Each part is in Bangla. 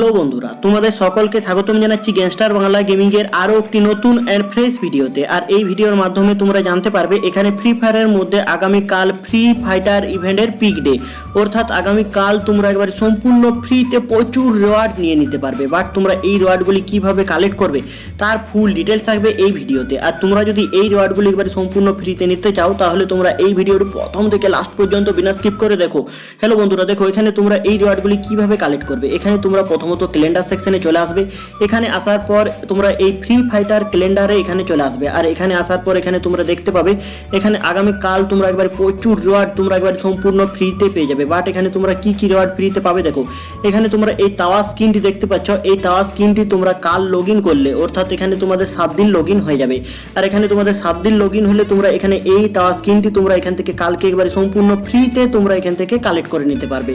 হ্যালো বন্ধুরা, তোমাদের সকলকে স্বাগতম জানাচ্ছি গ্যাংস্টার বাংলা গেমিং এর আরও একটি নতুন অ্যান্ড ফ্রেশ ভিডিওতে। আর এই ভিডিওর মাধ্যমে তোমরা জানতে পারবে, এখানে ফ্রি ফায়ারের মধ্যে আগামী কাল ফ্রি ফাইটার ইভেন্টের পিক ডে অর্থাৎ আগামী কাল তোমরা একবারে সম্পূর্ণ ফ্রিতে প্রচুর রিওয়ার্ড নিয়ে নিতে পারবে। বাট তোমরা এই রিওয়ার্ডগুলি কীভাবে কালেক্ট করবে, তার ফুল ডিটেলস থাকবে এই ভিডিওতে। আর তোমরা যদি এই রিওয়ার্ডগুলি একবারে সম্পূর্ণ ফ্রিতে নিতে চাও, তাহলে তোমরা এই ভিডিওর প্রথম থেকে লাস্ট পর্যন্ত বিনা স্কিপ করে দেখো। হ্যালো বন্ধুরা, দেখো, এখানে তোমরা এই রিওয়ার্ডগুলি কীভাবে কালেক্ট করবে? এখানে তোমরা প্রথমত ক্যালেন্ডার সেকশনে চলে আসবে। এখানে আসার পর তোমরা এই ফ্রি ফাইটার ক্যালেন্ডারে এখানে চলে আসবে। আর এখানে আসার পর এখানে তোমরা দেখতে পাবে, এখানে আগামী কাল তোমরা একবার প্রচুর রিওয়ার্ড তোমরা একবার সম্পূর্ণ ফ্রিতে পেয়ে যাবে। বাট এখানে তোমরা কি কি রিওয়ার্ড ফ্রিতে পাবে দেখো। এখানে তোমরা এই তাওয়া স্ক্রিনটি দেখতে পাচ্ছ। এই তাওয়া স্ক্রিনটি তোমরা কাল লগ করলে, অর্থাৎ এখানে তোমাদের সাত দিন লগ হয়ে যাবে। আর এখানে তোমাদের সাত দিন লগ হলে তোমরা এখানে এই তাওয়া স্ক্রিনটি তোমরা এখান থেকে কালকে একবারে সম্পূর্ণ ফ্রিতে তোমরা এখান থেকে কালেক্ট করে নিতে পারবে।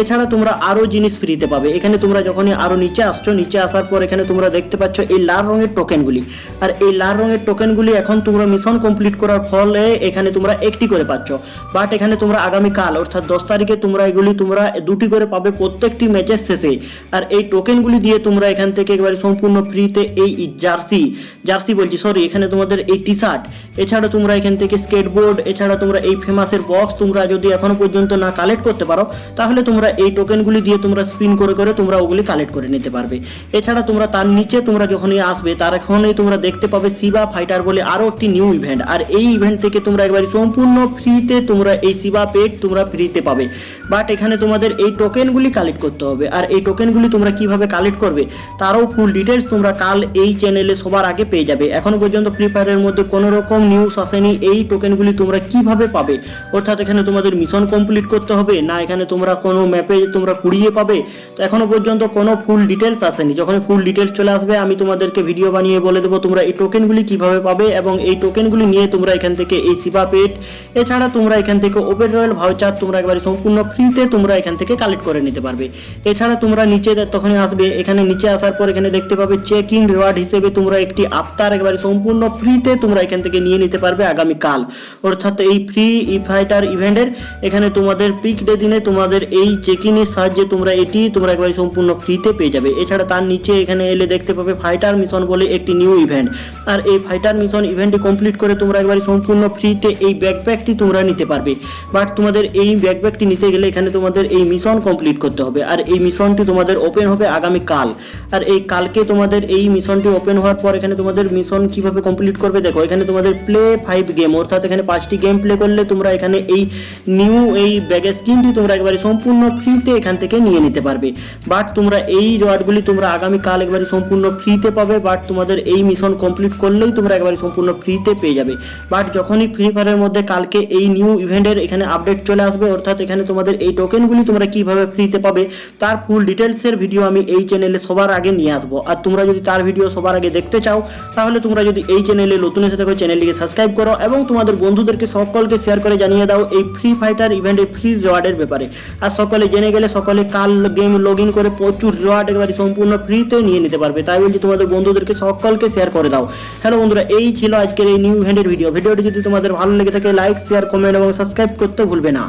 এছাড়া তোমরা আরও জিনিস ফ্রিতে পাবে। এখানে তোমরা যখনই আরও নিচে আসছো, নিচে আসার পর এখানে তোমরা দেখতে পাচ্ছ এই লাল রঙের টোকেনগুলি আর এই লাল রঙের টোকেনগুলি এখন তোমরা মিশন কমপ্লিট করার ফলে এখানে তোমরা একটি করে পাচ্ছ। বাট এখানে তোমরা আগামী কাল অর্থাৎ দশ তারিখে তোমরা এগুলি তোমরা দুটি করে পাবে প্রত্যেকটি ম্যাচের শেষে। আর এই টোকেনগুলি দিয়ে তোমরা এখান থেকে একেবারে সম্পূর্ণ ফ্রিতে এই জার্সি জার্সি বলছি সরি এখানে তোমাদের এই টি শার্ট এছাড়া তোমরা এখান থেকে স্কেটবোর্ড এছাড়া তোমরা এই ফেমাসের বক্স তোমরা যদি এখনও পর্যন্ত না কালেক্ট করতে পারো, তাহলে তোমরা এই টোকেনগুলি দিয়ে তোমরা স্পিন করে করে তোমরা ওগুলি কালেক্ট করে নিতে পারবে। এছাড়া তোমরা তার নিচে তোমরা যখনই আসবে, তার এখনই তোমরা দেখতে পাবে সিবা ফাইটার বলে আরও একটি নিউ ইভেন্ট আর এই ইভেন্ট থেকে তোমরা একবারে সম্পূর্ণ ফ্রিতে তোমরা এই সিবা পেট তোমরা ফ্রিতে পাবে। বাট এখানে তোমাদের এই টোকেনগুলি কালেক্ট করতে হবে। আর এই টোকেনগুলি তোমরা কীভাবে কালেক্ট করবে, তারও ফুল ডিটেলস তোমরা কাল এই চ্যানেলে সবার আগে পেয়ে যাবে। এখনও পর্যন্ত ফ্রি ফায়ারের মধ্যে কোনো রকম নিউজ আসেনি। এই টোকেনগুলি তোমরা কীভাবে পাবে? অর্থাৎ এখানে তোমাদের মিশন কমপ্লিট করতে হবে, না এখানে তোমরা কোনো ম্যাপে তোমরা কুড়িয়ে পাবে? তো এখনও পর্যন্ত কোনো ফুল ডিটেলস আসেনি। যখন ফুল ডিটেলস চলে আসবে, আমি তোমাদেরকে ভিডিও বানিয়ে বলে দেবো তোমরা এই টোকেনগুলি কীভাবে পাবে এবং এই টোকেনগুলি নিয়ে তোমরা এখান থেকে এই সিপা পেট এছাড়া তোমরা এখান থেকে ওপেন রয়্যাল ভাউচার তোমরা একবারে সম্পূর্ণ ফ্রিতে তোমরা এখান থেকে কালেক্ট করে নিতে পারবে। এছাড়া তোমরা নিচে তখনই আসবে, এখানে নিচে আসার পর এখানে দেখতে পাবে চেক রিওয়ার্ড হিসেবে তোমরা একটি আফতার একবারে সম্পূর্ণ ফ্রিতে তোমরা এখান থেকে নিয়ে নিতে পারবে আগামী কাল অর্থাৎ এই ফ্রি ই ফাইটার ইভেন্টের এখানে তোমাদের পিক ডে দিনে তোমাদের এই চেক ইনের সাহায্যে তোমরা এটি তোমরা একবারে সম্পূর্ণ ফ্রিতে পেয়ে যাবে। এছাড়া তার নিচে এখানে এলে দেখতে পাবে ফাইটার মিশন বলে একটি নিউ ইভেন্ট আর এই ফাইটার মিশন ইভেন্টটি কমপ্লিট করে তোমরা একবারে সম্পূর্ণ ফ্রিতে এই ব্যাকপ্যাকটি তোমরা নিতে পারবে। বাট তোমাদের এই ব্যাকপ্যাকটি নিতে গেলে এখানে তোমাদের এই মিশন কমপ্লিট করতে হবে। আর এই মিশনটি তোমাদের ওপেন হবে আগামী কাল। আর এই কালকে তোমাদের এই মিশনটি ওপেন হওয়ার পর এখানে তোমাদের মিশন কীভাবে কমপ্লিট করবে দেখো, এখানে তোমাদের প্লে ফাইভ গেম অর্থাৎ এখানে পাঁচটি গেম প্লে করলে তোমরা এখানে এই নিউ এই ব্যাগের স্কিনটি তোমরা একবারে সম্পূর্ণ ফ্রিতে এখান থেকে নিয়ে নিতে পারবে। বাট তোমরা এই রিওয়ার্ডগুলি তোমরা আগামী কাল একবারে সম্পূর্ণ ফ্রিতে পাবে বাট তোমাদের এই মিশন কমপ্লিট করলেই তোমরা একবারে সম্পূর্ণ ফ্রিতে পেয়ে যাবে। বাট যখনই ফ্রি ফায়ারের মধ্যে কালকে এই নিউ ইভেন্টের এখানে আপডেট চলে আসবে, অর্থাৎ এখানে তোমাদের এই টোকেনগুলি তোমরা কীভাবে ফ্রিতে পাবে, তার ফুল ডিটেলসের ভিডিও আমি এই চ্যানেলে সবার আগে নিয়ে আসব। আর তোমরা যদি তার ভিডিও সবার আগে দেখতে চাও, তাহলে তোমরা যদি এই চ্যানেলে নতুন এসে থাকো চ্যানেলটিকে সাবস্ক্রাইব করো এবং তোমাদের বন্ধুদেরকে সকলকে শেয়ার করে জানিয়ে দাও এই ফ্রি ফাইটার ইভেন্টের ফ্রি রিওয়ার্ডের ব্যাপারে। আর সকলে জেনে গেলে সকলে কাল গেম লগ ইন করে প্রচুর রিওয়ার্ড একেবারে সম্পূর্ণ ফ্রিতে নিয়ে নিতে পারবে। তাই বলছি তোমাদের বন্ধুদেরকে সকলকে শেয়ার করে দাও। হ্যালো বন্ধুরা, এই ছিল আজকের এই নিউ হ্যান্ডের ভিডিও ভিডিওটি যদি তোমাদের ভালো লেগে থাকে লাইক শেয়ার কমেন্ট এবং সাবস্ক্রাইব করতে ভুলবে না।